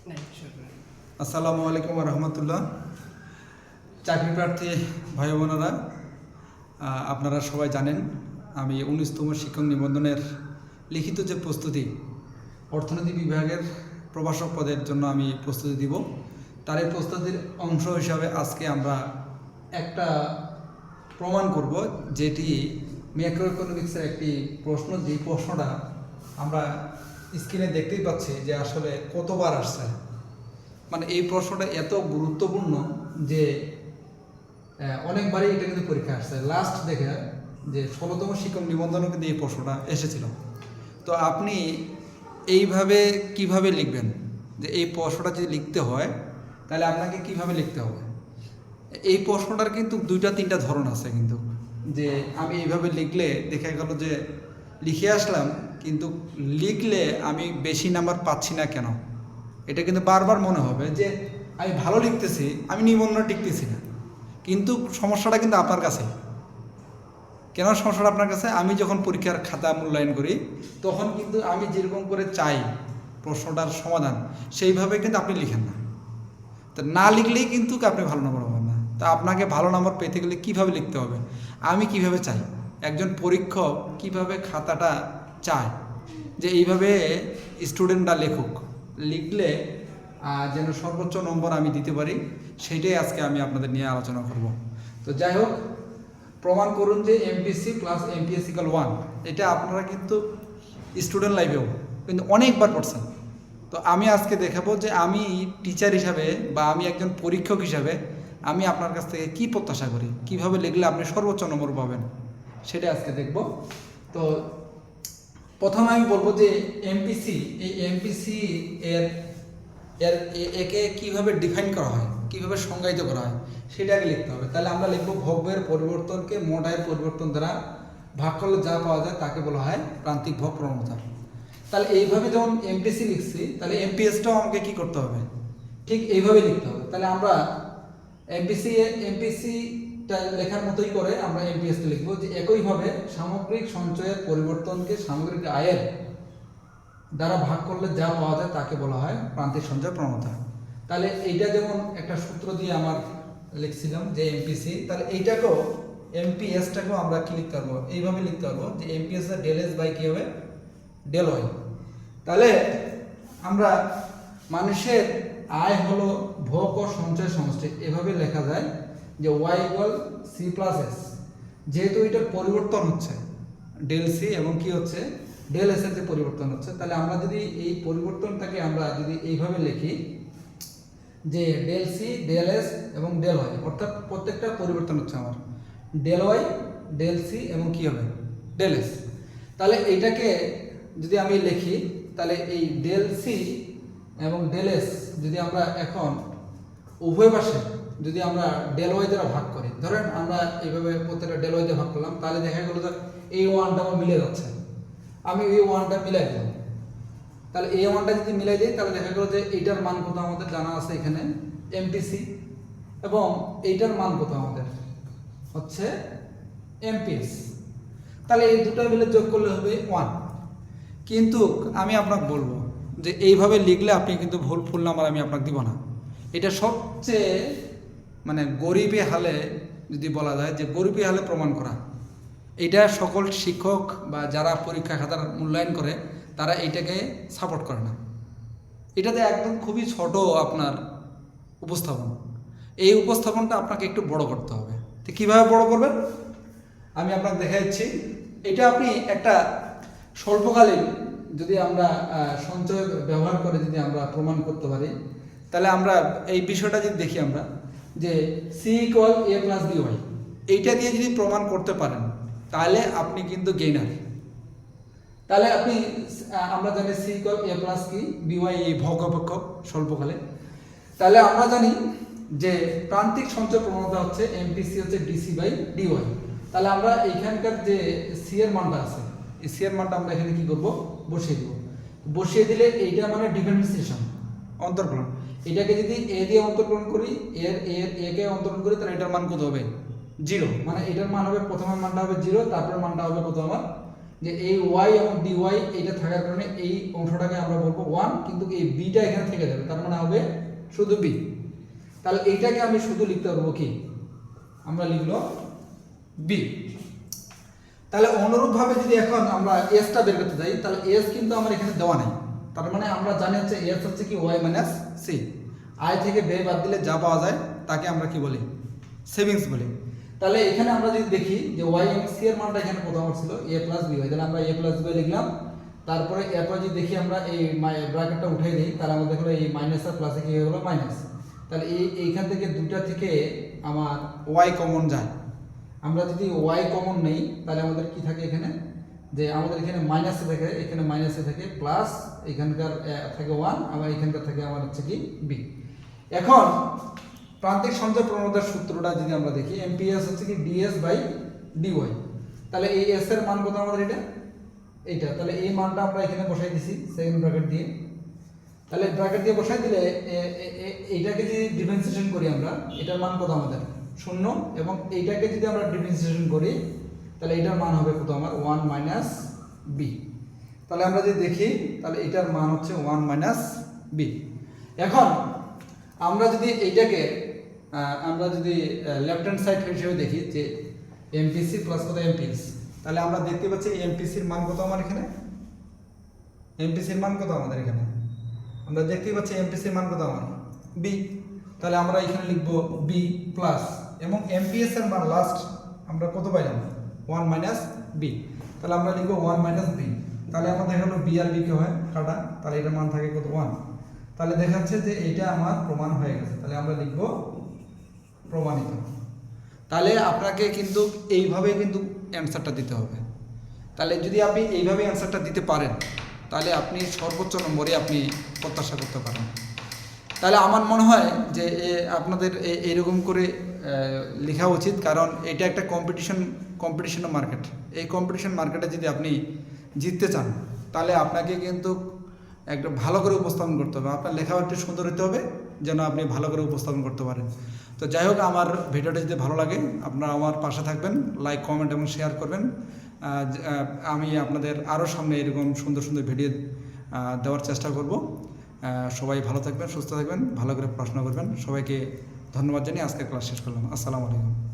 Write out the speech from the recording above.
আসসালামু আলাইকুম রহমতুল্লাহ চাকরি প্রার্থী ভাই বোনেরা আপনারা সবাই জানেন, আমি উনিশতম শিক্ষক নিবন্ধনের লিখিত যে প্রস্তুতি, অর্থনীতি বিভাগের প্রভাষক পদের জন্য আমি প্রস্তুতি দিব। তার এই প্রস্তুতির অংশ হিসাবে আজকে আমরা একটা প্রমাণ করব, যেটি ম্যাক্রো ইকোনমিক্সের একটি প্রশ্ন যে প্রশ্নটা আমরা স্ক্রিনে দেখতেই পাচ্ছি যে আসলে কতবার আসছে। মানে এই প্রশ্নটা এত গুরুত্বপূর্ণ যে অনেকবারই এটা কিন্তু পরীক্ষা আসছে। লাস্ট দেখে যে ষোলোতম শিক্ষক নিবন্ধনও কিন্তু এই প্রশ্নটা এসেছিল। তো আপনি এইভাবে কীভাবে লিখবেন? যে এই প্রশ্নটা যদি লিখতে হয়, তাহলে আপনাকে কীভাবে লিখতে হবে? এই প্রশ্নটার কিন্তু দুইটা, তিনটা ধরন আছে কিন্তু। যে আমি এইভাবে লিখলে দেখা গেল যে লিখে আসলাম কিন্তু লিখলে আমি বেশি নাম্বার পাচ্ছি না কেন? এটা কিন্তু বারবার মনে হবে যে, আমি ভালো লিখতেছি, আমি নিবন্ধন টিকতেছি না। কিন্তু সমস্যাটা কিন্তু আপনার কাছে। কেন সমস্যাটা আপনার কাছে? আমি যখন পরীক্ষার খাতা মূল্যায়ন করি, তখন কিন্তু আমি যেরকম করে চাই প্রশ্নটার সমাধান, সেইভাবে কিন্তু আপনি লিখেন না। তা না লিখলেই কিন্তু আপনি ভালো নম্বর পাবেন না। তা আপনাকে ভালো নম্বর পেতে গেলে কীভাবে লিখতে হবে? আমি কীভাবে চাই? একজন পরীক্ষক কীভাবে খাতাটা চায় যে এইভাবে স্টুডেন্টরা লেখুক। লিখলে যেন সর্বোচ্চ নম্বর আমি দিতে পারি, সেটাই আজকে আমি আপনাদের নিয়ে আলোচনা করব। তো যাই হোক, প্রমাণ করুন যে এমপিসি প্লাস এমপিএসিক্যাল ওয়ান এটা আপনারা কিন্তু স্টুডেন্ট লাইফেও কিন্তু অনেকবার পড়ছেন। তো আমি আজকে দেখাবো যে আমি টিচার হিসাবে বা আমি একজন পরীক্ষক হিসাবে আমি আপনার কাছ থেকে কি প্রত্যাশা করি? কীভাবে লিখলে আপনি সর্বোচ্চ নম্বর পাবেন? সেটা আজকে দেখব। তো প্রথমে আমি বলব যে এমপিসি এই এমপিসি এর এর একে কীভাবে ডিফাইন করা হয়, কীভাবে সংজ্ঞায়িত করা হয়, সেটা আগে লিখতে হবে। তাহলে আমরা লিখব ভোগের পরিবর্তনকে মোট আয়ের পরিবর্তন দ্বারা ভাগ করলে যা পাওয়া যায় তাকে বলা হয় প্রান্তিক ভোগ প্রবণতা। তাহলে এইভাবে যখন এমপিসি লিখছি, তাহলে এমপিএসটাও আমাকে কি করতে হবে? ঠিক এইভাবে লিখতে হবে। তাহলে আমরা এমপিসি এমপিসিটা লেখার মতোই করে আমরা এমপিএসটা লিখব যে একইভাবে সামগ্রিক সঞ্চয়ের পরিবর্তনকে সামগ্রিক আয়ের দ্বারা ভাগ করলে যা পাওয়া যায় তাকে বলা হয় প্রান্তিক সঞ্চয় প্রবণতা তাহলে এইটা যেমন একটা সূত্র দিয়ে আমার লিখছিলাম যে এমপিসি তাহলে এইটাকেও এমপিএসটাকেও আমরা কি লিখতে পারব? এইভাবে লিখতে পারব যে এমপিএস ডেল এস বাই কি হবে ডেল ওয়াই তাহলে আমরা মানুষের আয় হলো ভোগ ও সঞ্চয় সমষ্টি, এভাবে লেখা যায়। যে y equal c plus s যেহেতু এটার পরিবর্তন হচ্ছে ডেল সি এবং কি হচ্ছে ডেল এস এর যে পরিবর্তন হচ্ছে, তাহলে আমরা যদি এই পরিবর্তনটাকে আমরা যদি এইভাবে লিখি, যে ডেল সি ডেল এস এবং ডেল ওয়াই অর্থাৎ প্রত্যেকটা পরিবর্তন হচ্ছে আমার ডেল ওয়াই ডেল সি এবং কি হবে ডেল এস তাহলে এইটাকে যদি আমি লিখি, তাহলে এই ডেল সি এবং ডেল এস যদি আমরা এখন উভয় পাশে যদি আমরা ডেল ওয়াই দ্বারা ভাগ করি, ধরেন আমরা এইভাবে প্রত্যেকটা ডেল ওয়াই দিয়ে ভাগ করলাম, তাহলে দেখা গেলো যে এই ওয়ানটা আমার মিলে যাচ্ছে। আমি এই ওয়ানটা মিলাই দিলাম। তাহলে এই ওয়ানটা যদি মিলাই দিই, তাহলে দেখা গেলো যে এইটার মান কত আমাদের জানা আছে এখানে? এমপিসি এবং এইটার মান কত আমাদের? হচ্ছে এমপিএস তাহলে এই দুটো মিলে যোগ করলে হবে ওয়ান কিন্তু আমি আপনাকে বলব যে এইভাবে লিখলে আপনি কিন্তু ভুল, ফুল নাম্বার আমি আপনাকে দিব না। এটা সবচেয়ে মানে গরিবে হালে যদি বলা যায় যে গরিবে হালে প্রমাণ করা। এটা সকল শিক্ষক বা যারা পরীক্ষা খাতার মূল্যায়ন করে, তারা এইটাকে সাপোর্ট করে না। এটাতে একদম খুবই ছোট আপনার উপস্থাপন। এই উপস্থাপনটা আপনাকে একটু বড় করতে হবে। তো কীভাবে বড় করবেন? আমি আপনাকে দেখাচ্ছি। এটা আপনি একটা স্বল্পকালীন যদি আমরা সঞ্চয় ব্যবহার করে যদি আমরা প্রমাণ করতে পারি, তাহলে আমরা এই বিষয়টা যদি দেখি আমরা। যে c equal a plus b y এইটা দিয়ে যদি প্রমাণ করতে পারেন, তাহলে আপনি কিন্তু গেইনার তাহলে আপনি আমরা জানি সি ইকুয়াল এ প্লাস কি? বিওয়াই এই ভোগ অপেক্ষক স্বল্পকালে। তাহলে আমরা জানি যে প্রান্তিক সঞ্চয় প্রবণতা হচ্ছে এমপিসি হচ্ছে ডিসি বাই ডিওয়াই তাহলে আমরা এইখানকার যে সি এর মানটা আছে, এই সি এর মানটা আমরা এখানে কি করব? বসিয়ে দেব। বসিয়ে দিলে এইটা মানে ডিফারেন্সিয়েশন অন্তর্গ্রহণ এটাকে যদি এ দিয়ে অন্তর্গ্রহণ করি, এর এর এ কে অন্তর্গ্রহণ করি, তাহলে এটার মান কত হবে? জিরো মানে এটার মান হবে, প্রথমের মানটা হবে জিরো তারপরে মানটা হবে কত আমার? যে এই ওয়াই এবং ডি ওয়াই এইটা থাকার কারণে এই অংশটাকে আমরা বলব ওয়ান কিন্তু এই বিটা এখানে থেকে যাবে, তার মানে হবে শুধু বি তাহলে এইটাকে আমি শুধু লিখতে পারব কি? আমরা লিখলো বি তাহলে অনুরূপভাবে যদি এখন আমরা এসটা বের করতে যাই, তাহলে এস কিন্তু আমার এখানে দেওয়া নেই। তার মানে আমরা জানি হচ্ছে এস হচ্ছে কি ওয়াই মাইনাস সি আই থেকে বে বাদ দিলে যা পাওয়া যায়, তাকে আমরা কি বলি? সেভিংস বলি। তাহলে এখানে আমরা যদি দেখি যে ওয়াই এবং সি এর মানটা এখানে প্রথম ছিল এ প্লাস বি হয় তাহলে আমরা এ প্লাস বি লিখলাম তারপরে এরপর যদি দেখি আমরা এই ব্র্যাকেটটা উঠাই দিই, তাহলে আমাদের হলো এই মাইনাস আর প্লাসে কি হয়ে গেলো? মাইনাস তাহলে এই, এইখান থেকে দুইটা থেকে আমার ওয়াই কমন যায়। আমরা যদি ওয়াই কমন নেই, তাহলে আমাদের কি থাকে এখানে? যে আমাদের এখানে মাইনাসে থাকে, এখানে মাইনাসে থাকে প্লাস এখানকার থাকে ওয়ান আবার এখানকার থাকে আমার হচ্ছে কি বি এখন প্রান্তিক সঞ্চয় প্রবণতার সূত্রটা যদি আমরা দেখি এমপিএস হচ্ছে কি ডিএস বাই ডিওয়াই তাহলে এই এস এর মান কত আমাদের এটা? এইটা। তাহলে এই মানটা আমরা এখানে বসাই দিছি সেকেন্ড ব্র্যাকেট দিয়ে। তাহলে ব্র্যাকেট দিয়ে বসাই দিলে এইটাকে যদি ডিফারেন্সিয়েশন করি আমরা, এটার মান কত আমাদের? শূন্য। এবং এইটাকে যদি আমরা ডিফারেন্সিয়েশন করি তাহলে এটার মান হবে কত আমার ওয়ান মাইনাস বি তাহলে আমরা যদি দেখি, তাহলে এটার মান হচ্ছে ওয়ান মাইনাস বি এখন আমরা যদি এইটাকে আমরা যদি লেফট হ্যান্ড সাইড হিসেবে দেখি যে এমপিসি প্লাস কত এমপিএস তাহলে আমরা দেখতে পাচ্ছি এমপিসির মান কত আমার এখানে? এমপিসির মান কত আমাদের এখানে? আমরা দেখতেই পাচ্ছি এমপিসির মান কত আমার? বি তাহলে আমরা এখানে লিখব বি প্লাস এবং এমপিএস এর মান লাস্ট আমরা কত পাইলাম? One minus b. তাহলে আমরা লিখব ওয়ান মাইনাস বি। তাহলে আমাদের হলো বি আর বি কে হয়? কাটা। তাহলে এটার মান থাকে কত? ওয়ান। তাহলে দেখাচ্ছে যে এটা আমার প্রমাণ হয়ে গেছে। তাহলে আমরা লিখব প্রমাণিত। তাহলে আপনাকে কিন্তু এইভাবে কিন্তু অ্যান্সারটা দিতে হবে। তাহলে যদি আপনি এইভাবে অ্যান্সারটা দিতে পারেন, তাহলে আপনি সর্বোচ্চ নম্বরে আপনি প্রত্যাশা করতে পারেন। তাহলে আমার মনে হয় যে আপনাদের এ- এরকম করে লেখা উচিত। কারণ এটা একটা কম্পিটিশন কম্পিটিশন মার্কেট এই কম্পিটিশন মার্কেটে যদি আপনি জিততে চান, তাহলে আপনাকে কিন্তু একটা ভালো করে উপস্থাপন করতে হবে। আপনার লেখাও একটু সুন্দর হতে হবে, যেন আপনি ভালো করে উপস্থাপন করতে পারেন। তো যাই হোক, আমার ভিডিওটা যদি ভালো লাগে, আপনারা আমার পাশে থাকবেন লাইক কমেন্ট এবং শেয়ার করবেন। আমি আপনাদের আরও সামনে এরকম সুন্দর সুন্দর ভিডিও দেওয়ার চেষ্টা করব। সবাই ভালো থাকবেন, সুস্থ থাকবেন, ভালো করে পড়াশোনা করবেন। সবাইকে ধন্যবাদ জানিয়ে আজকে ক্লাস শেষ করলাম। আসসালামু আলাইকুম।